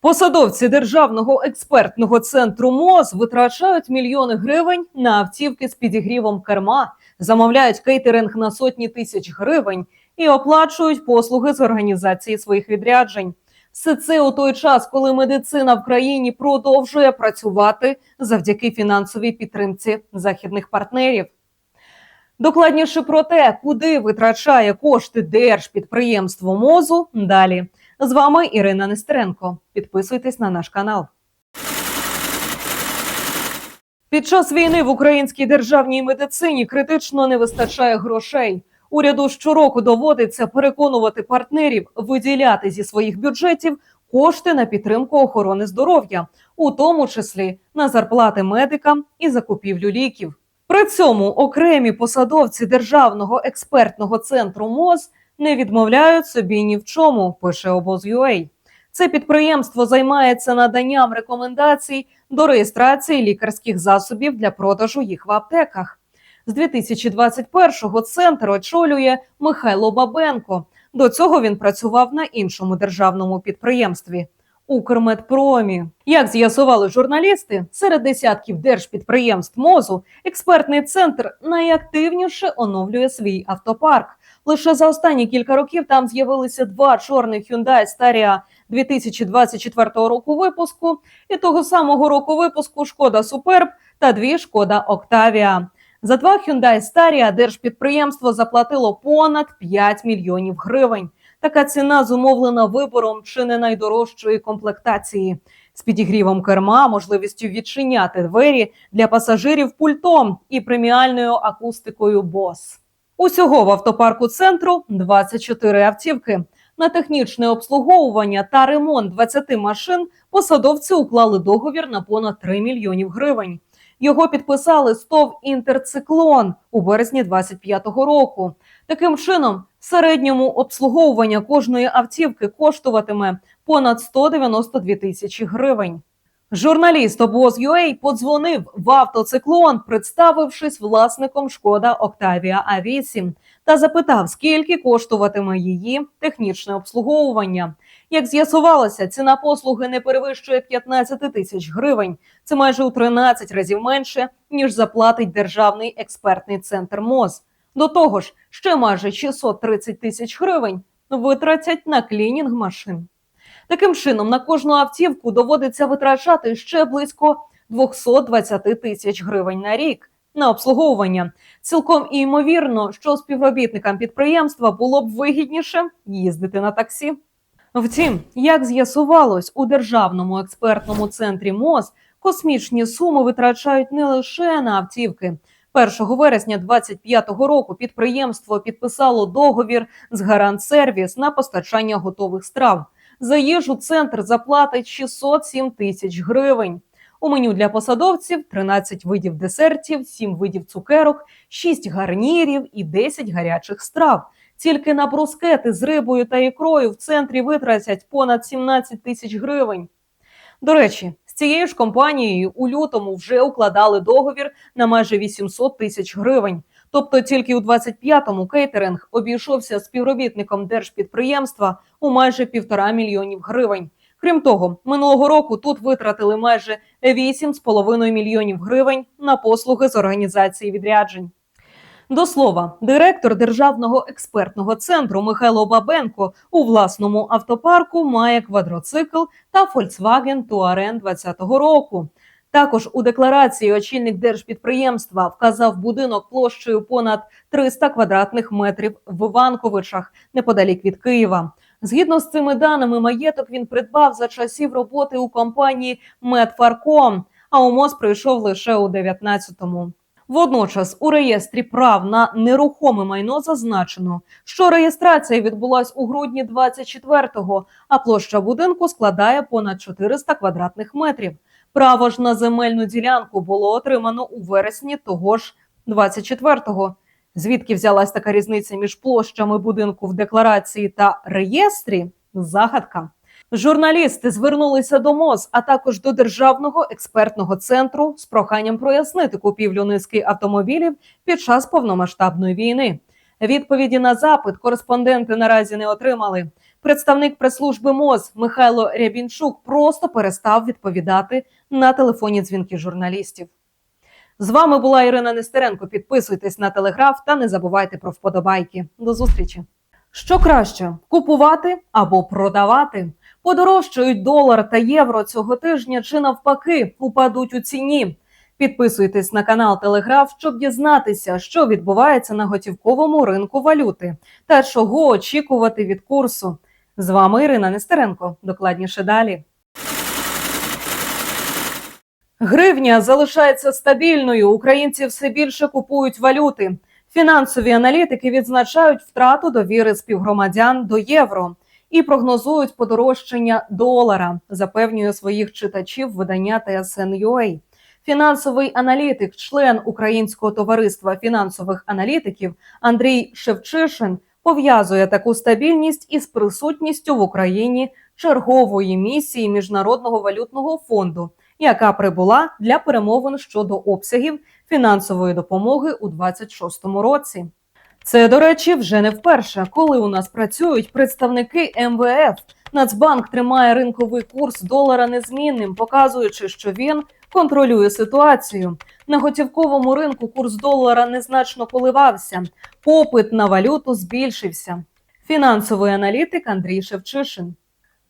Посадовці державного експертного центру МОЗ витрачають мільйони гривень на автівки з підігрівом керма, замовляють кейтеринг на сотні тисяч гривень і оплачують послуги з організації своїх відряджень. Все це у той час, коли медицина в країні продовжує працювати завдяки фінансовій підтримці західних партнерів. Докладніше про те, куди витрачає кошти держпідприємство МОЗу. Далі з вами Ірина Нестеренко. Підписуйтесь на наш канал. Під час війни в українській державній медицині критично не вистачає грошей. Уряду щороку доводиться переконувати партнерів виділяти зі своїх бюджетів кошти на підтримку охорони здоров'я, у тому числі на зарплати медикам і закупівлю ліків. При цьому окремі посадовці державного експертного центру МОЗ не відмовляють собі ні в чому, пише обоз.ua. Це підприємство займається наданням рекомендацій до реєстрації лікарських засобів для продажу їх в аптеках. З 2021-го центр очолює Михайло Бабенко. До цього він працював на іншому державному підприємстві Укрмедпромі. Як з'ясували журналісти, серед десятків держпідприємств МОЗу експертний центр найактивніше оновлює свій автопарк. Лише за останні кілька років там з'явилися два чорних Hyundai Staria 2024 року випуску і того самого року випуску Шкода Суперб та дві Шкода Октавія. За два Hyundai Staria держпідприємство заплатило понад 5 мільйонів гривень. Така ціна зумовлена вибором чи не найдорожчої комплектації з підігрівом керма, можливістю відчиняти двері для пасажирів пультом і преміальною акустикою BOSE. Усього в автопарку центру 24 автівки. На технічне обслуговування та ремонт 20 машин посадовці уклали договір на понад 3 мільйонів гривень. Його підписали СТОВ «Інтерциклон» у березні 25-го року. Таким чином, в середньому обслуговування кожної автівки коштуватиме понад 192 тисячі гривень. Журналіст обоз.ua подзвонив в автоциклон, представившись власником Шкода Октавія А8 та запитав, скільки коштуватиме її технічне обслуговування. Як з'ясувалося, ціна послуги не перевищує 15 тисяч гривень. Це майже у 13 разів менше ніж заплатить державний експертний центр МОЗ. До того ж, ще майже 630 тисяч гривень витратять на клінінг машин. Таким чином, на кожну автівку доводиться витрачати ще близько 220 тисяч гривень на рік на обслуговування. Цілком і ймовірно, що співробітникам підприємства було б вигідніше їздити на таксі. Втім, як з'ясувалось, у державному експертному центрі МОЗ космічні суми витрачають не лише на автівки. 1 вересня 2025 року підприємство підписало договір з Гарант Сервіс на постачання готових страв. За їжу центр заплатить 607 тисяч гривень. У меню для посадовців 13 видів десертів, 7 видів цукерок, 6 гарнірів і 10 гарячих страв. Тільки на брускети з рибою та ікрою в центрі витратять понад 17 тисяч гривень. До речі, з цією ж компанією у лютому вже укладали договір на майже 800 тисяч гривень. Тобто тільки у 25-му кейтеринг обійшовся співробітником держпідприємства у майже півтора мільйонів гривень. Крім того, минулого року тут витратили майже 8,5 мільйонів гривень на послуги з організації відряджень. До слова, директор державного експертного центру Михайло Бабенко у власному автопарку має квадроцикл та Volkswagen Touareg 2020 року. Також у декларації очільник держпідприємства вказав будинок площею понад 300 квадратних метрів в Іванковичах неподалік від Києва. Згідно з цими даними, маєток він придбав за часів роботи у компанії Медфарком, а у МОЗ прийшов лише у 19-му. Водночас у реєстрі прав на нерухоме майно зазначено, що реєстрація відбулась у грудні 24-го, а площа будинку складає понад 400 квадратних метрів. Право ж на земельну ділянку було отримано у вересні того ж 24-го. Звідки взялась така різниця між площами будинку в декларації та реєстрі? Загадка. Журналісти звернулися до МОЗ, а також до державного експертного центру з проханням прояснити купівлю низки автомобілів під час повномасштабної війни. Відповіді на запит кореспонденти наразі не отримали. Представник прес-служби МОЗ Михайло Рябінчук просто перестав відповідати на телефонні дзвінки журналістів. З вами була Ірина Нестеренко. Підписуйтесь на телеграф та не забувайте про вподобайки. До зустрічі. Що краще купувати або продавати? Подорожчають долар та євро цього тижня чи навпаки упадуть у ціні. Підписуйтесь на канал Телеграф, щоб дізнатися, що відбувається на готівковому ринку валюти та чого очікувати від курсу. З вами Ірина Нестеренко. Докладніше далі. Гривня залишається стабільною. Українці все більше купують валюти. Фінансові аналітики відзначають втрату довіри співгромадян до євро і прогнозують подорожчання долара, запевнює своїх читачів видання TSN.ua. Фінансовий аналітик, член Українського товариства фінансових аналітиків Андрій Шевчишин пов'язує таку стабільність із присутністю в Україні чергової місії Міжнародного валютного фонду, яка прибула для перемовин щодо обсягів фінансової допомоги у 2026 році. Це, до речі, вже не вперше, коли у нас працюють представники МВФ. Нацбанк тримає ринковий курс долара незмінним, показуючи, що він контролює ситуацію. На готівковому ринку курс долара незначно коливався. Попит на валюту збільшився. Фінансовий аналітик Андрій Шевчишин.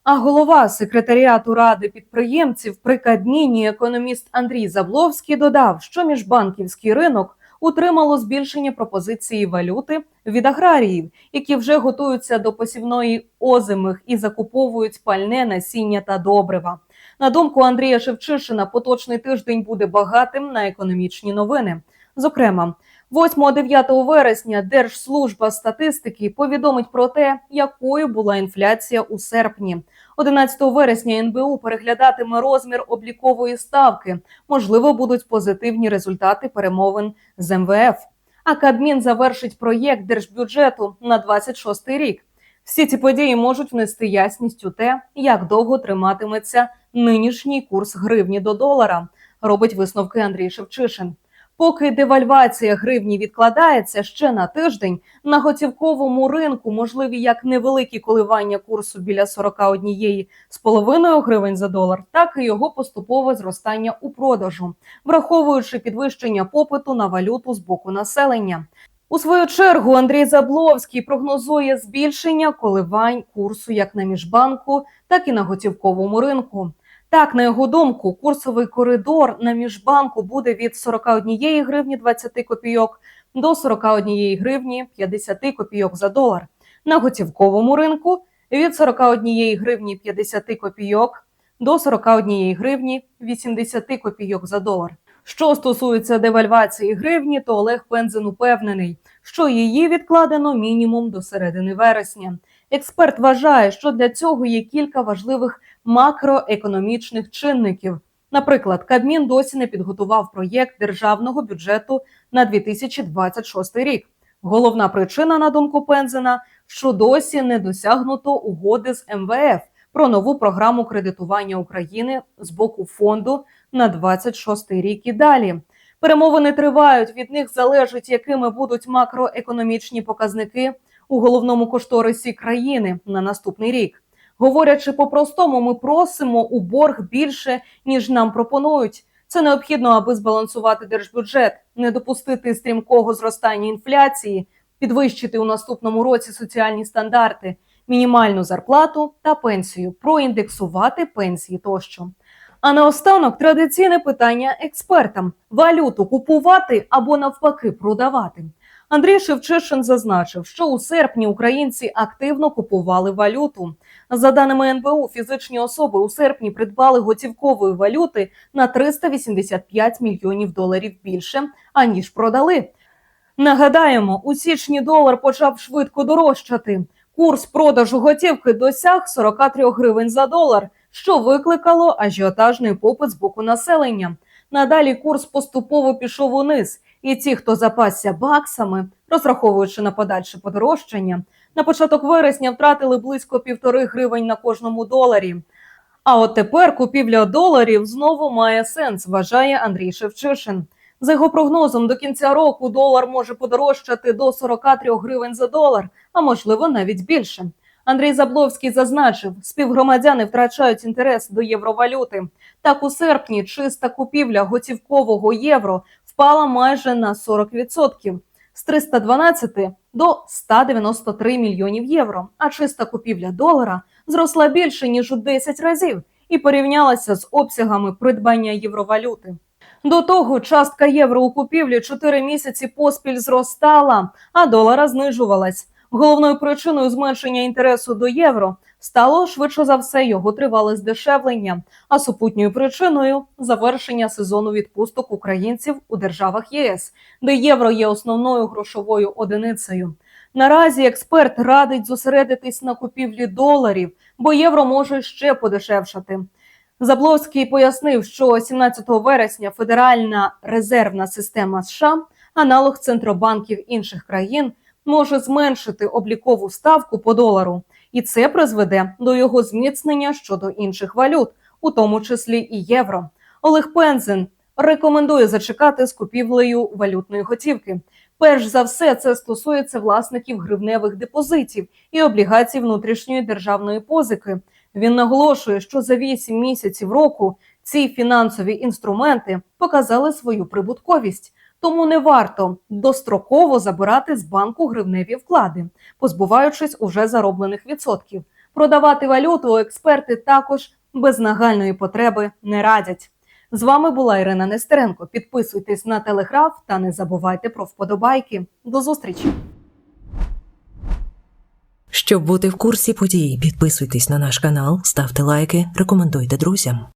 А голова секретаріату ради підприємців при Кабміні економіст Андрій Забловський додав, що міжбанківський ринок утримало збільшення пропозиції валюти від аграріїв, які вже готуються до посівної озимих і закуповують пальне насіння та добрива. На думку Андрія Шевчишина, поточний тиждень буде багатим на економічні новини. Зокрема, 8-9 вересня Держслужба статистики повідомить про те, якою була інфляція у серпні. 11 вересня НБУ переглядатиме розмір облікової ставки. Можливо, будуть позитивні результати перемовин з МВФ. А Кабмін завершить проєкт держбюджету на 26 рік. Всі ці події можуть внести ясність у те, як довго триматиметься нинішній курс гривні до долара. Робить висновки Андрій Шевчишин. Поки девальвація гривні відкладається ще на тиждень, на готівковому ринку можливі як невеликі коливання курсу біля 41,5 гривень за долар, так і його поступове зростання у продажу, враховуючи підвищення попиту на валюту з боку населення. У свою чергу Андрій Забловський прогнозує збільшення коливань курсу як на міжбанку, так і на готівковому ринку. Так, на його думку, курсовий коридор на міжбанку буде від 41 гривні 20 копійок до 41 гривні 50 копійок за долар. На готівковому ринку від 41 гривні 50 копійок до 41 гривні 80 копійок за долар. Що стосується девальвації гривні, то Олег Пензен упевнений, що її відкладено мінімум до середини вересня. Експерт вважає, що для цього є кілька важливих макроекономічних чинників. Наприклад, Кабмін досі не підготував проєкт державного бюджету на 2026 рік. Головна причина, на думку Пензена, що досі не досягнуто угоди з МВФ про нову програму кредитування України з боку фонду на 26 рік і далі. Перемовини тривають. Від них залежить, якими будуть макроекономічні показники у головному кошторисі країни на наступний рік. Говорячи по-простому, ми просимо у борг більше ніж нам пропонують. Це необхідно, аби збалансувати держбюджет, не допустити стрімкого зростання інфляції, підвищити у наступному році соціальні стандарти, мінімальну зарплату та пенсію, проіндексувати пенсії тощо. А наостанок традиційне питання експертам: валюту купувати або навпаки продавати. Андрій Шевчишин зазначив, що у серпні українці активно купували валюту. За даними НБУ, фізичні особи у серпні придбали готівкової валюти на 385 мільйонів доларів більше аніж продали. Нагадаємо, у січні долар почав швидко дорожчати. Курс продажу готівки досяг 43 гривень за долар, що викликало ажіотажний попит з боку населення. Надалі курс поступово пішов униз, і ті, хто запасся баксами, розраховуючи на подальше подорожчання, на початок вересня втратили близько півтори гривень на кожному доларі. А от тепер купівля доларів знову має сенс, вважає Андрій Шевчишин. За його прогнозом, до кінця року долар може подорожчати до 43 гривень за долар, а можливо навіть більше. Андрій Забловський зазначив, співгромадяни втрачають інтерес до євровалюти. Так, у серпні чиста купівля готівкового євро впала майже на 40% з 312 до 193 мільйонів євро. А чиста купівля долара зросла більше ніж у 10 разів і порівнялася з обсягами придбання євровалюти. До того частка євро у купівлі 4 місяці поспіль зростала, а долара знижувалась. Головною причиною зменшення інтересу до євро стало швидше за все його тривале здешевлення, а супутньою причиною завершення сезону відпусток українців у державах ЄС, де євро є основною грошовою одиницею. Наразі експерт радить зосередитись на купівлі доларів, бо євро може ще подешевшати. Забловський пояснив, що 17 вересня Федеральна резервна система США, аналог центробанків інших країн, може зменшити облікову ставку по долару, і це призведе до його зміцнення щодо інших валют, у тому числі і євро. Олег Пензен рекомендує зачекати з купівлею валютної готівки. Перш за все, це стосується власників гривневих депозитів і облігацій внутрішньої державної позики. Він наголошує, що за 8 місяців року ці фінансові інструменти показали свою прибутковість, тому не варто достроково забирати з банку гривневі вклади, позбуваючись уже зароблених відсотків. Продавати валюту експерти також без нагальної потреби не радять. З вами була Ірина Нестеренко. Підписуйтесь на телеграф та не забувайте про вподобайки. До зустрічі! Щоб бути в курсі подій, підписуйтесь на наш канал, ставте лайки, рекомендуйте друзям.